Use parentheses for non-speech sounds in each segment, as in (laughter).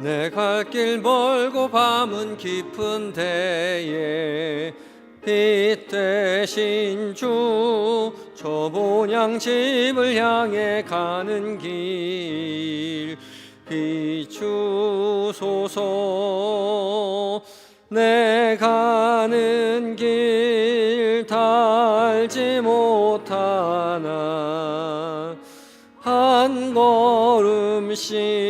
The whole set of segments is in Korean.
내 갈 길 멀고 밤은 깊은 데에 빛 대신 주 저본향 집을 향해 가는 길. 비추소서 내 가는 길 달지 못하나 한 걸음씩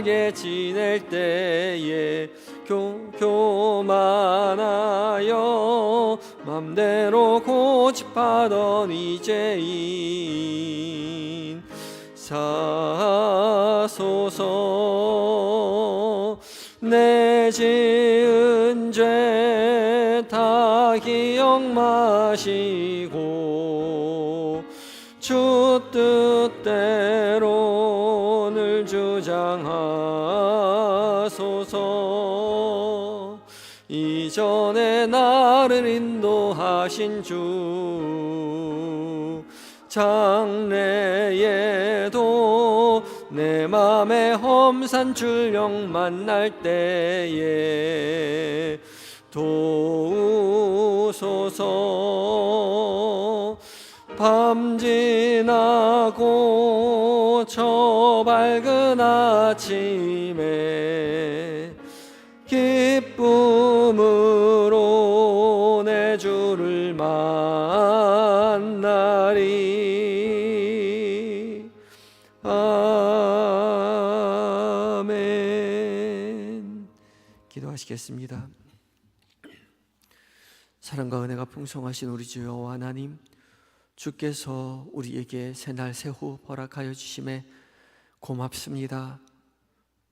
방탕하게 지낼 때에 교, 교만하여 맘대로 고집하던 이제인 사소서 내 지은 죄 다 기억 마시고 주 뜻대로 늘 주장하소서. 이전에 나를 인도하신 주 장래에도 내 맘에 험산 출령 만날 때에 도우소서. 밤 지나고 저 밝은 아침에 기쁨으로 내 주를 만나리. 아멘. 기도하시겠습니다. 사랑과 은혜가 풍성하신 우리 주여 하나님 주께서 우리에게 새날 새후 허락하여 주심에 고맙습니다.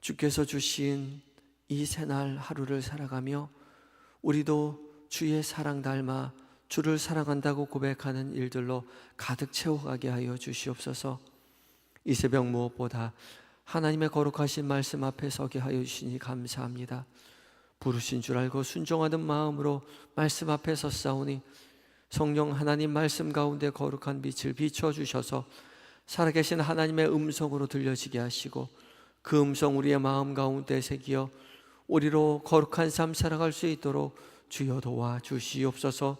주께서 주신 이 새날 하루를 살아가며 우리도 주의 사랑 닮아 주를 사랑한다고 고백하는 일들로 가득 채워가게 하여 주시옵소서. 이 새벽 무엇보다 하나님의 거룩하신 말씀 앞에 서게 하여 주시니 감사합니다. 부르신 줄 알고 순종하는 마음으로 말씀 앞에 섰사오니 성령 하나님 말씀 가운데 거룩한 빛을 비춰 주셔서 살아계신 하나님의 음성으로 들려지게 하시고 그 음성 우리의 마음 가운데 새기어 우리로 거룩한 삶 살아갈 수 있도록 주여 도와 주시옵소서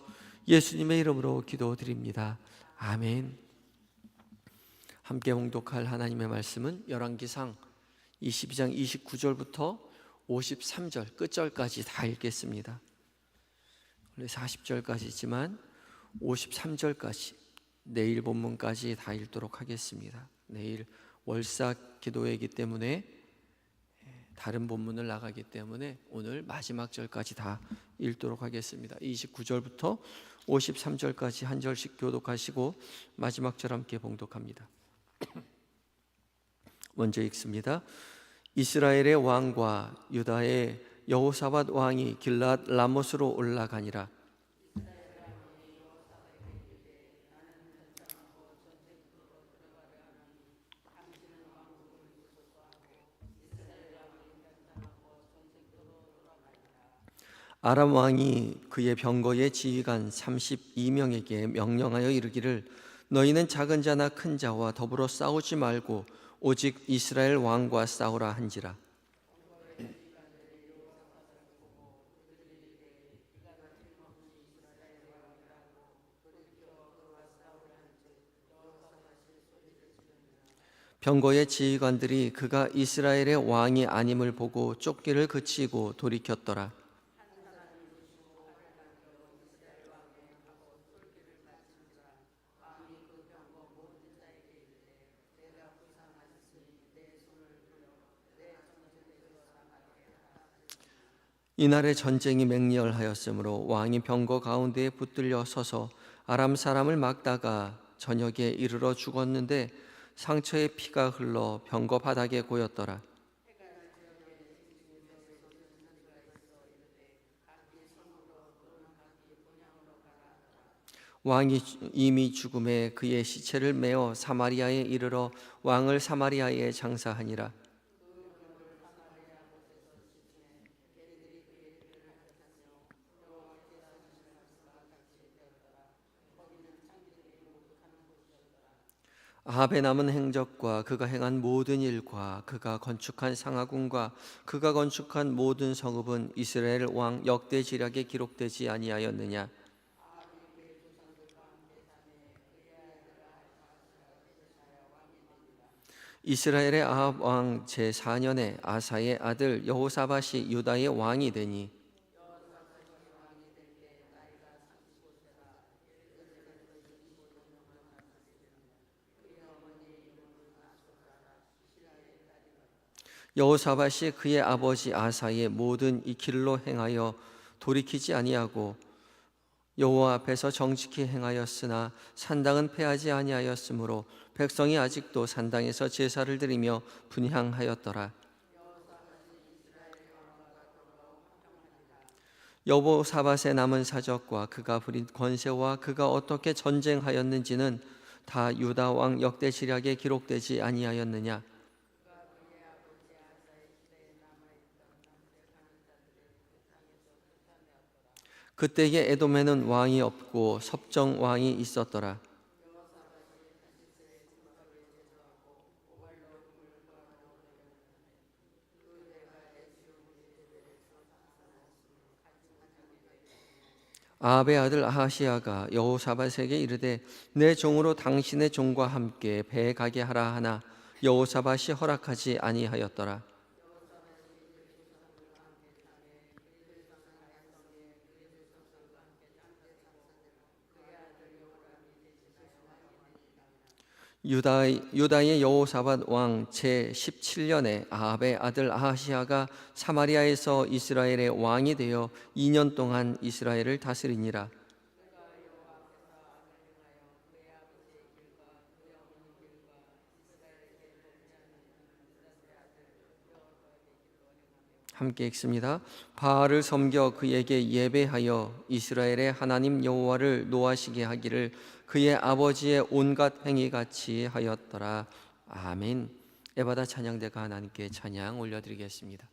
예수님의 이름으로 기도드립니다. 아멘. 함께 봉독할 하나님의 말씀은 열왕기상 22장 29절부터 53절 끝절까지 다 읽겠습니다. 원래 40절까지지만 53절까지 내일 본문까지 다 읽도록 하겠습니다. 내일 월사 기도회이기 때문에 다른 본문을 나가기 때문에 오늘 마지막 절까지 다 읽도록 하겠습니다. 29절부터 53절까지 한 절씩 교독하시고 마지막 절 함께 봉독합니다. (clears throat) 먼저 읽습니다. 이스라엘의 왕과 유다의 여호사밧 왕이 길랏 라못으로 올라가니라. 아람 왕이 그의 병거의 지휘관 32명에게 명령하여 이르기를 너희는 작은 자나 큰 자와 더불어 싸우지 말고 오직 이스라엘 왕과 싸우라 한지라 병거의 지휘관들이 그가 이스라엘의 왕이 아님을 보고 쫓기를 그치고 돌이켰더라. 이날에 전쟁이 맹렬하였으므로 왕이 병거 가운데에 붙들려 서서 아람 사람을 막다가 저녁에 이르러 죽었는데 상처에 피가 흘러 병거 바닥에 고였더라. 왕이 이미 죽음에 그의 시체를 메어 사마리아에 이르러 왕을 사마리아에 장사하니라. 아합의 남은 행적과 그가 행한 모든 일과 그가 건축한 상하궁과 그가 건축한 모든 성읍은 이스라엘 왕 역대 지략에 기록되지 아니하였느냐? 이스라엘의 아합 왕 제4년에 아사의 아들 여호사밧이 유다의 왕이 되니 여호사밧이 그의 아버지 아사의 모든 이 길로 행하여 돌이키지 아니하고 여호와 앞에서 정직히 행하였으나 산당은 패하지 아니하였으므로 백성이 아직도 산당에서 제사를 드리며 분향하였더라. 여호사밧의 남은 사적과 그가 부린 권세와 그가 어떻게 전쟁하였는지는 다 유다 왕 역대 지략에 기록되지 아니하였느냐? 그때에 에돔에는 왕이 없고 섭정 왕이 있었더라. 아합의 아들 아하시아가 여호사밧에게 이르되 내 종으로 당신의 종과 함께 배에 가게 하라 하나 여호사밧이 허락하지 아니하였더라. 유다 유다 의 여호사밧 왕 제 17년에 아합의 아들 아하시아가 사마리아에서 이스라엘의 왕이 되어 2년 동안 이스라엘을 다스리니라. 함께 읽습니다. 바알을 섬겨 그에게 예배하여 이스라엘의 하나님 여호와를 노하시게 하기를 그의 아버지의 온갖 행위 같이 하였더라. 아멘. 에바다 찬양대가 하나님께 찬양 올려드리겠습니다.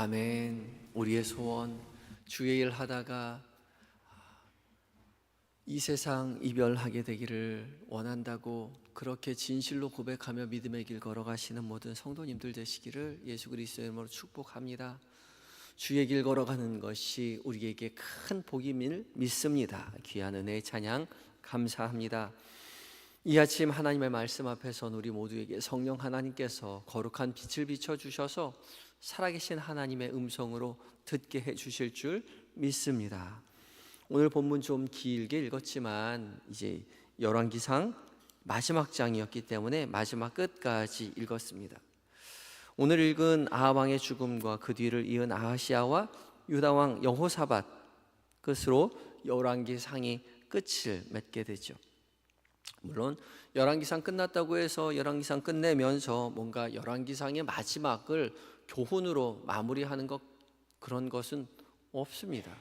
아멘. 우리의 소원 주의 일 하다가 이 세상 이별하게 되기를 원한다고 그렇게 진실로 고백하며 믿음의 길 걸어가시는 모든 성도님들 되시기를 예수 그리스도의 이름으로 축복합니다. 주의 길 걸어가는 것이 우리에게 큰 복임을 믿습니다. 귀한 은혜의 찬양 감사합니다. 이 아침 하나님의 말씀 앞에선 우리 모두에게 성령 하나님께서 거룩한 빛을 비춰 주셔서 살아계신 하나님의 음성으로 듣게 해 주실 줄 믿습니다. 오늘 본문 좀 길게 읽었지만 이제 열왕기상 마지막 장이었기 때문에 마지막 끝까지 읽었습니다. 오늘 읽은 아하 왕의 죽음과 그 뒤를 이은 아하시아와 유다 왕 여호사밧 끝으로 열왕기상이 끝을 맺게 되죠. 물론 열왕기상 끝났다고 해서 열왕기상 끝내면서 뭔가 열왕기상의 마지막을 교훈으로 마무리하는 것 그런 것은 없습니다.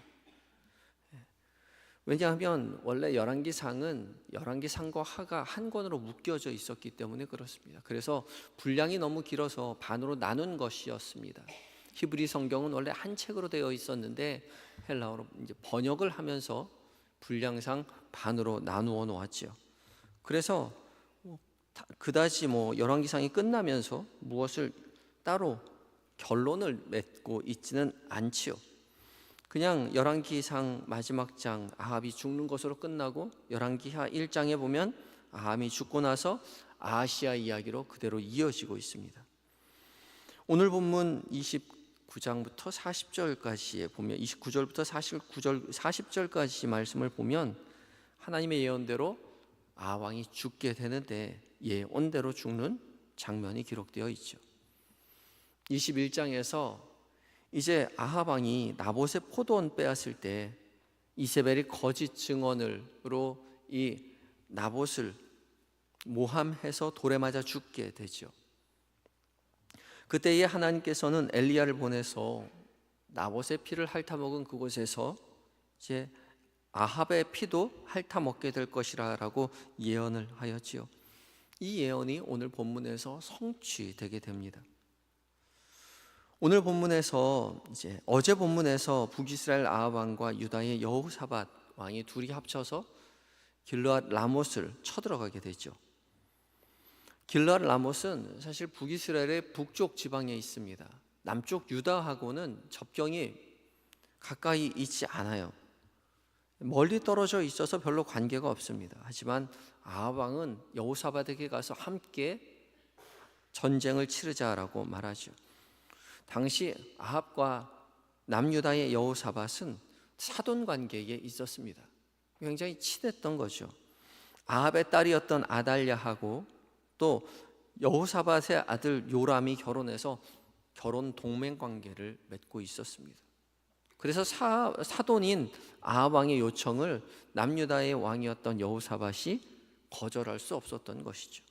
왜냐하면 원래 열왕기상은 열왕기상과 하가 한 권으로 묶여져 있었기 때문에 그렇습니다. 그래서 분량이 너무 길어서 반으로 나눈 것이었습니다. 히브리 성경은 원래 한 책으로 되어 있었는데 헬라어로 이제 번역을 하면서 분량상 반으로 나누어 놓았죠. 그래서 뭐 다- 그다지 뭐 열왕기상이 끝나면서 무엇을 따로 결론을 맺고 있지는 않지요. 그냥 열왕기상 마지막 장 아합이 죽는 것으로 끝나고 열왕기하 1장에 보면 아합이 죽고 나서 아시아 이야기로 그대로 이어지고 있습니다. 오늘 본문 29장부터 40절까지에 보면 29절부터 49절 40절까지 말씀을 보면 하나님의 예언대로 아왕이 죽게 되는데 예언대로 죽는 장면이 기록되어 있죠. 21장에서 이제 아합 왕이 나봇의 포도원 빼앗을 때 이세벨이 거짓 증언으로 이 나봇을 모함해서 돌에 맞아 죽게 되죠. 그때에 하나님께서는 엘리야를 보내서 나봇의 피를 핥아먹은 그곳에서 이제 아합의 피도 핥아먹게 될 것이라라고 예언을 하였지요. 이 예언이 오늘 본문에서 성취되게 됩니다. 오늘 본문에서 이제 어제 본문에서 북이스라엘 아합 왕과 유다의 여호사밧 왕이 둘이 합쳐서 길르앗 라못을 쳐들어가게 되죠. 길르앗 라못은 사실 북이스라엘의 북쪽 지방에 있습니다. 남쪽 유다하고는 접경이 가까이 있지 않아요. 멀리 떨어져 있어서 별로 관계가 없습니다. 하지만 아합 왕은 여호사밧에게 가서 함께 전쟁을 치르자라고 말하죠. 당시 아합과 남유다의 여호사밧은 사돈 관계에 있었습니다. 굉장히 친했던 거죠. 아합의 딸이었던 아달랴하고 또 여호사밧의 아들 요람이 결혼해서 결혼 동맹 관계를 맺고 있었습니다. 그래서 사, 사돈인 아합 왕의 요청을 남유다의 왕이었던 여호사밧이 거절할 수 없었던 것이죠.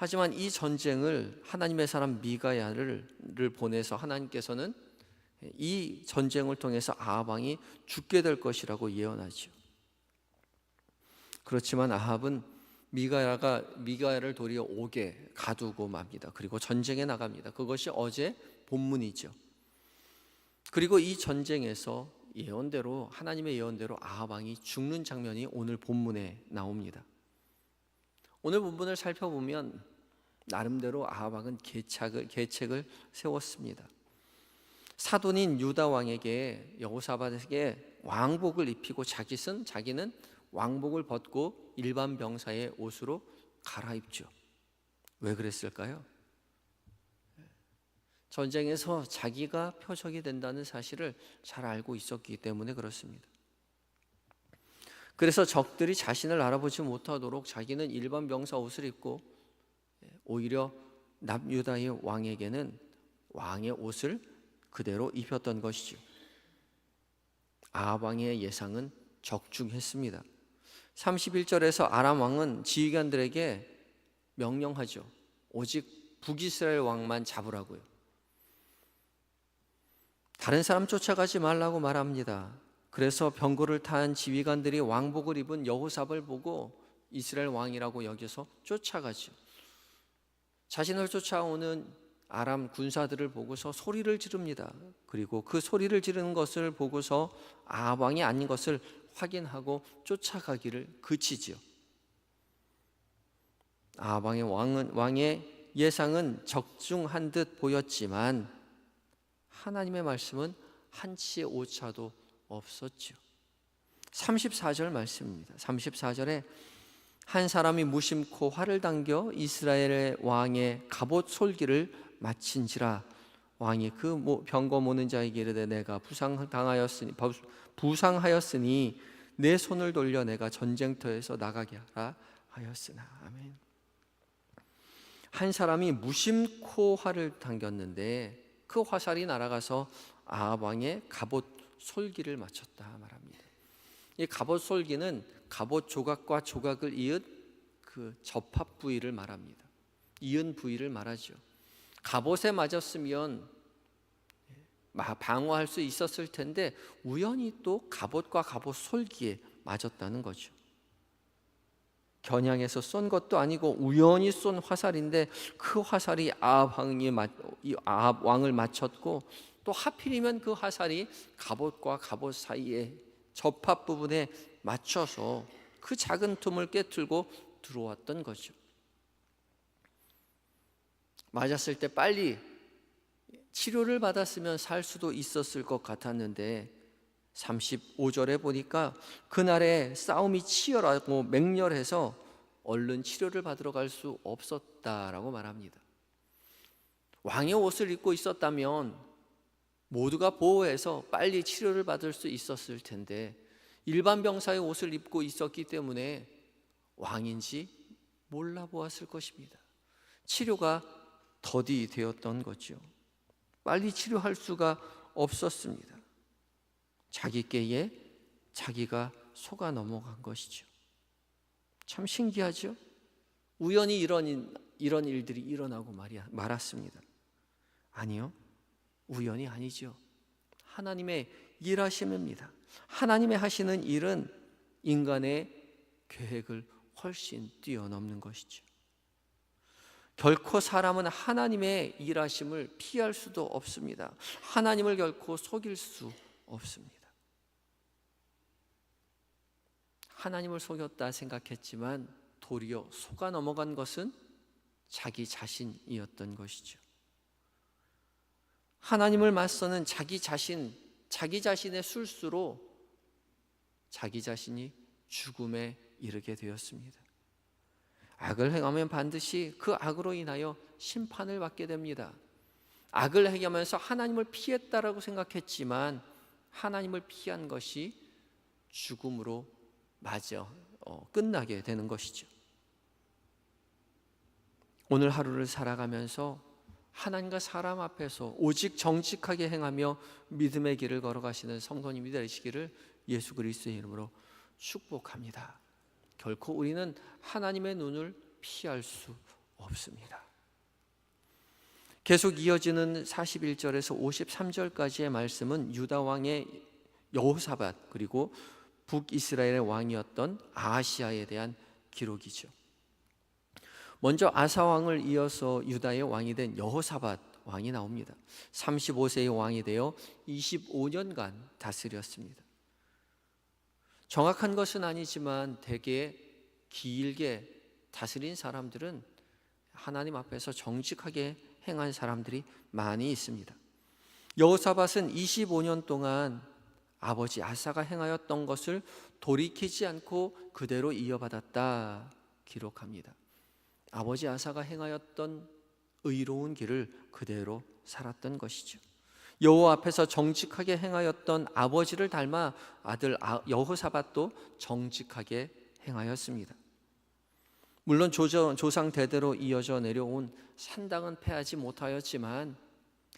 하지만 이 전쟁을 하나님의 사람 미가야를 보내서 하나님께서는 이 전쟁을 통해서 아합 왕이 죽게 될 것이라고 예언하죠. 그렇지만 아합은 미가야가 미가야를 도리어 옥에 가두고 맙니다. 그리고 전쟁에 나갑니다. 그것이 어제 본문이죠. 그리고 이 전쟁에서 예언대로 하나님의 예언대로 아합 왕이 죽는 장면이 오늘 본문에 나옵니다. 오늘 본문을 살펴보면 나름대로 아합 왕은 계책을 계책을 세웠습니다. 사돈인 유다 왕에게 여호사밧에게 왕복을 입히고 자기는 자기는 왕복을 벗고 일반 병사의 옷으로 갈아입죠. 왜 그랬을까요? 전쟁에서 자기가 표적이 된다는 사실을 잘 알고 있었기 때문에 그렇습니다. 그래서 적들이 자신을 알아보지 못하도록 자기는 일반 병사 옷을 입고 오히려 남유다의 왕에게는 왕의 옷을 그대로 입혔던 것이죠. 아합 왕의 예상은 적중했습니다. 31절에서 아람 왕은 지휘관들에게 명령하죠. 오직 북이스라엘 왕만 잡으라고요. 다른 사람 쫓아가지 말라고 말합니다. 그래서 병거를 탄 지휘관들이 왕복을 입은 여호삽을 보고 이스라엘 왕이라고 여겨서 쫓아가죠. 자신을 쫓아오는 아람 군사들을 보고서 소리를 지릅니다. 그리고 그 소리를 지르는 것을 보고서 아합 왕이 아닌 것을 확인하고 쫓아가기를 그치지요. 아방의 왕은 왕의 예상은 적중한 듯 보였지만 하나님의 말씀은 한치의 오차도 없었죠. 34절 말씀입니다. 34절에 한 사람이 무심코 활을 당겨 이스라엘의 왕의 갑옷 솔기를 마친지라 왕이 그 모- 병거 모는 자에게 이르되 내가 부상당하였으니 부상하였으니 내 손을 돌려 내가 전쟁터에서 나가게 하라 하였으나 아멘. 한 사람이 무심코 활을 당겼는데 그 화살이 날아가서 아합 왕의 갑옷 솔기를 맞췄다 말합니다. 이 갑옷 솔기는 갑옷 조각과 조각을 이은 그 접합 부위를 말합니다. 이은 부위를 말하죠. 갑옷에 맞았으면 마- 방어할 수 있었을 텐데 우연히 또 갑옷과 갑옷 솔기에 맞았다는 거죠. 겨냥해서 쏜 것도 아니고 우연히 쏜 화살인데 그 화살이 아합 왕이 아합 왕을 맞췄고 또 하필이면 그 화살이 갑옷과 갑옷 사이에 접합 부분에 맞춰서 그 작은 틈을 깨뚫고 들어왔던 거죠. 맞았을 때 빨리 치료를 받았으면 살 수도 있었을 것 같았는데 35절에 보니까 그날에 싸움이 치열하고 맹렬해서 얼른 치료를 받으러 갈 수 없었다라고 말합니다. 왕의 옷을 입고 있었다면 모두가 보호해서 빨리 치료를 받을 수 있었을 텐데 일반 병사의 옷을 입고 있었기 때문에 왕인지 몰라 보았을 것입니다. 치료가 더디 되었던 거죠. 빨리 치료할 수가 없었습니다. 자기께에 자기가 속아 넘어간 것이죠. 참 신기하죠? 우연히 이런 이런 일들이 일어나고 말이 말았습니다. 아니요. 우연이 아니죠. 하나님의 일하심입니다. 하나님의 하시는 일은 인간의 계획을 훨씬 뛰어넘는 것이죠. 결코 사람은 하나님의 일하심을 피할 수도 없습니다. 하나님을 결코 속일 수 없습니다. 하나님을 속였다 생각했지만 도리어 속아 넘어간 것은 자기 자신이었던 것이죠. 하나님을 맞서는 자기 자신, 자기 자신의 술수로 자기 자신이 죽음에 이르게 되었습니다. 악을 행하면 반드시 그 악으로 인하여 심판을 받게 됩니다. 악을 행하면서 하나님을 피했다라고 생각했지만 하나님을 피한 것이 죽음으로 맞아 어, 끝나게 되는 것이죠. 오늘 하루를 살아가면서 하나님과 사람 앞에서 오직 정직하게 행하며 믿음의 길을 걸어가시는 성도님이 되시기를 예수 그리스도의 이름으로 축복합니다. 결코 우리는 하나님의 눈을 피할 수 없습니다. 계속 이어지는 41절에서 53절까지의 말씀은 유다 왕의 여호사밧 그리고 북이스라엘의 왕이었던 아시아에 대한 기록이죠. 먼저 아사 왕을 이어서 유다의 왕이 된 여호사밧 왕이 나옵니다. 35세의 왕이 되어 25년간 다스렸습니다. 정확한 것은 아니지만 대개 길게 다스린 사람들은 하나님 앞에서 정직하게 행한 사람들이 많이 있습니다. 여호사밧은 25년 동안 아버지 아사가 행하였던 것을 돌이키지 않고 그대로 이어받았다 기록합니다. 아버지 아사가 행하였던 의로운 길을 그대로 살았던 것이죠. 여호와 앞에서 정직하게 행하였던 아버지를 닮아 아들 아- 여호사밧도 정직하게 행하였습니다. 물론 조상 대대로 이어져 내려온 산당은 패하지 못하였지만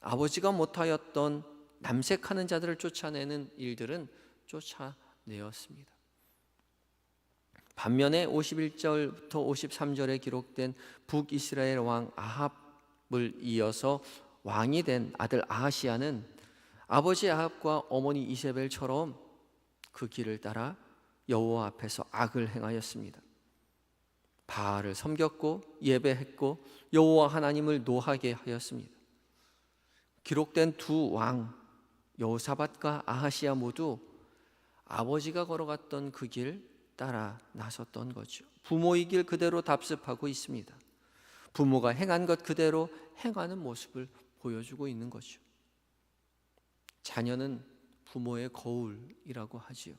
아버지가 못하였던 남색하는 자들을 쫓아내는 일들은 쫓아내었습니다. 반면에 51절부터 53절에 기록된 북이스라엘 왕 아합을 이어서 왕이 된 아들 아하시아는 아버지 아합과 어머니 이세벨처럼 그 길을 따라 여호와 앞에서 악을 행하였습니다. 바알을 섬겼고 예배했고 여호와 하나님을 노하게 하였습니다. 기록된 두 왕 여호사밧과 아하시아 모두 아버지가 걸어갔던 그 길 따라 나섰던 거죠. 부모의 길 그대로 답습하고 있습니다. 부모가 행한 것 그대로 행하는 모습을 보여주고 있는 거죠. 자녀는 부모의 거울이라고 하지요.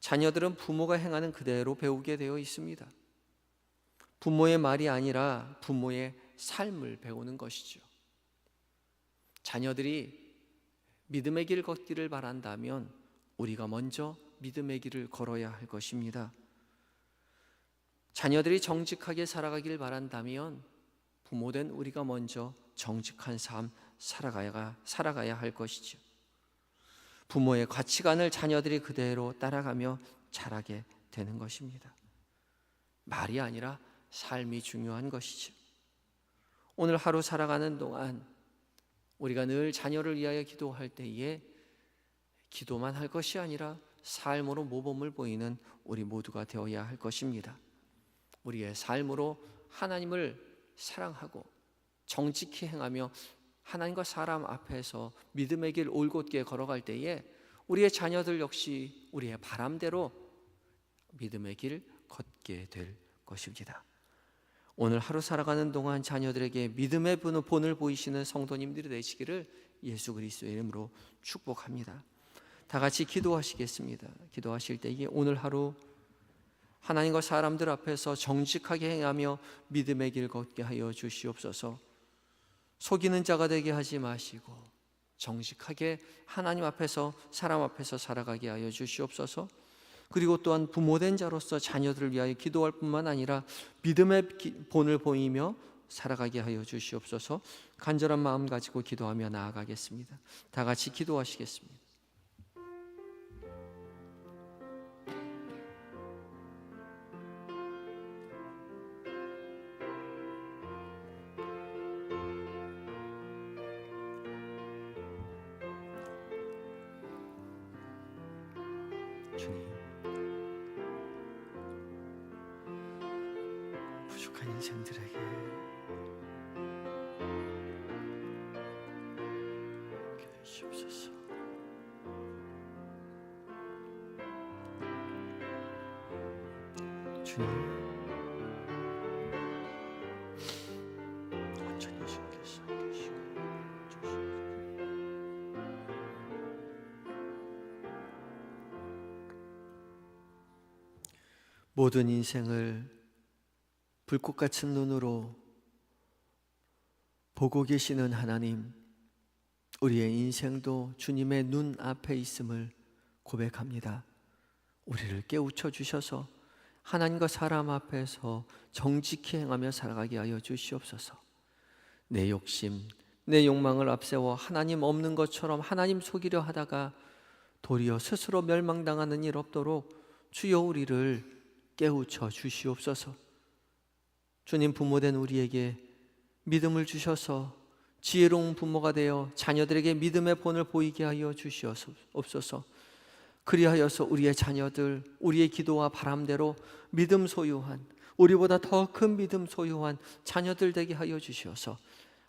자녀들은 부모가 행하는 그대로 배우게 되어 있습니다. 부모의 말이 아니라 부모의 삶을 배우는 것이죠. 자녀들이 믿음의 길 걷기를 바란다면 우리가 먼저 믿음의 길을 걸어야 할 것입니다. 자녀들이 정직하게 살아가길 바란다면 부모된 우리가 먼저 정직한 삶 살아가야 살아가야 할 것이죠. 부모의 가치관을 자녀들이 그대로 따라가며 자라게 되는 것입니다. 말이 아니라 삶이 중요한 것이죠. 오늘 하루 살아가는 동안 우리가 늘 자녀를 위하여 기도할 때에 기도만 할 것이 아니라 삶으로 모범을 보이는 우리 모두가 되어야 할 것입니다. 우리의 삶으로 하나님을 사랑하고 정직히 행하며 하나님과 사람 앞에서 믿음의 길 올곧게 걸어갈 때에 우리의 자녀들 역시 우리의 바람대로 믿음의 길 걷게 될 것입니다. 오늘 하루 살아가는 동안 자녀들에게 믿음의 본을 보이시는 성도님들이 되시기를 예수 그리스도의 이름으로 축복합니다. 다 같이 기도하시겠습니다. 기도하실 때에 오늘 하루 하나님과 사람들 앞에서 정직하게 행하며 믿음의 길 걷게 하여 주시옵소서. 속이는 자가 되게 하지 마시고 정직하게 하나님 앞에서 사람 앞에서 살아가게 하여 주시옵소서. 그리고 또한 부모된 자로서 자녀들을 위하여 기도할 뿐만 아니라 믿음의 본을 보이며 살아가게 하여 주시옵소서. 간절한 마음 가지고 기도하며 나아가겠습니다. 다 같이 기도하시겠습니다. 주님. 부족한 인생들에게 주시옵소서. 주님 모든 인생을 불꽃 같은 눈으로 보고 계시는 하나님, 우리의 인생도 주님의 눈 앞에 있음을 고백합니다. 우리를 깨우쳐 주셔서 하나님과 사람 앞에서 정직히 행하며 살아가게 하여 주시옵소서. 내 욕심, 내 욕망을 앞세워 하나님 없는 것처럼 하나님 속이려 하다가 도리어 스스로 멸망당하는 일 없도록 주여 우리를 깨우쳐 주시옵소서. 주님 부모된 우리에게 믿음을 주셔서 지혜로운 부모가 되어 자녀들에게 믿음의 본을 보이게 하여 주시옵소서. 그리하여서 우리의 자녀들, 우리의 기도와 바람대로 믿음 소유한 우리보다 더 큰 믿음 소유한 자녀들 되게 하여 주시어서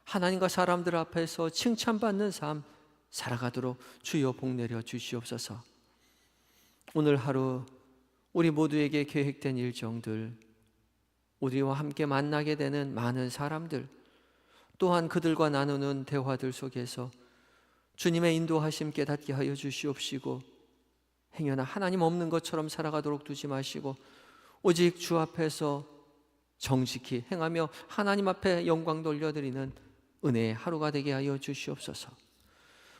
하나님과 사람들 앞에서 칭찬받는 삶 살아가도록 주여 복 내려 주시옵소서. 오늘 하루 우리 모두에게 계획된 일정들, 우리와 함께 만나게 되는 많은 사람들, 또한 그들과 나누는 대화들 속에서 주님의 인도하심 깨닫게 하여 주시옵시고, 행여나 하나님 없는 것처럼 살아가도록 두지 마시고, 오직 주 앞에서 정직히 행하며 하나님 앞에 영광 돌려드리는 은혜의 하루가 되게 하여 주시옵소서.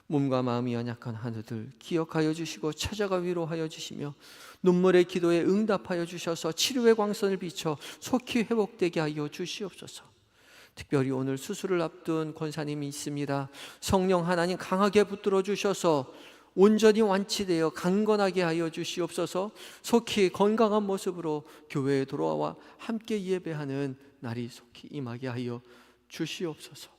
몸과 마음이 연약한 하늘들 기억하여 주시고 찾아가 위로하여 주시며 눈물의 기도에 응답하여 주셔서 치료의 광선을 비춰 속히 회복되게 하여 주시옵소서. 특별히 오늘 수술을 앞둔 권사님이 있습니다. 성령 하나님 강하게 붙들어 주셔서 온전히 완치되어 강건하게 하여 주시옵소서. 속히 건강한 모습으로 교회에 돌아와 함께 예배하는 날이 속히 임하게 하여 주시옵소서.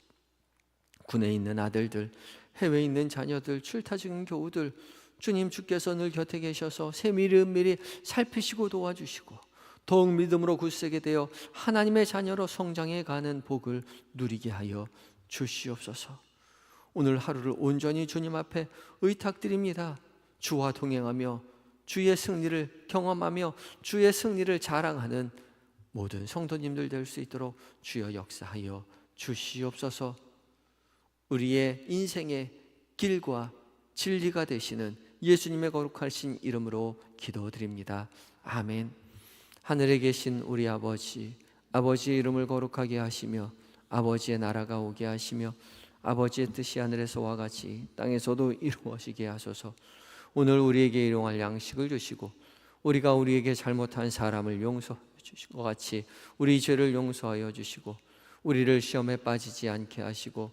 군에 있는 아들들 해외에 있는 자녀들, 출타 중인 교우들, 주님 주께서 늘 곁에 계셔서 세밀히 은밀히 살피시고 도와주시고 더욱 믿음으로 굳세게 되어 하나님의 자녀로 성장해 가는 복을 누리게 하여 주시옵소서. 오늘 하루를 온전히 주님 앞에 의탁드립니다. 주와 동행하며 주의 승리를 경험하며 주의 승리를 자랑하는 모든 성도님들 될 수 있도록 주여 역사하여 주시옵소서. 우리의 인생의 길과 진리가 되시는 예수님의 거룩하신 이름으로 기도드립니다. 아멘. 하늘에 계신 우리 아버지, 아버지의 이름을 거룩하게 하시며 아버지의 나라가 오게 하시며 아버지의 뜻이 하늘에서와 같이 땅에서도 이루어지게 하소서. 오늘 우리에게 일용할 양식을 주시고 우리가 우리에게 잘못한 사람을 용서해 주신 것 같이 우리 죄를 용서하여 주시고 우리를 시험에 빠지지 않게 하시고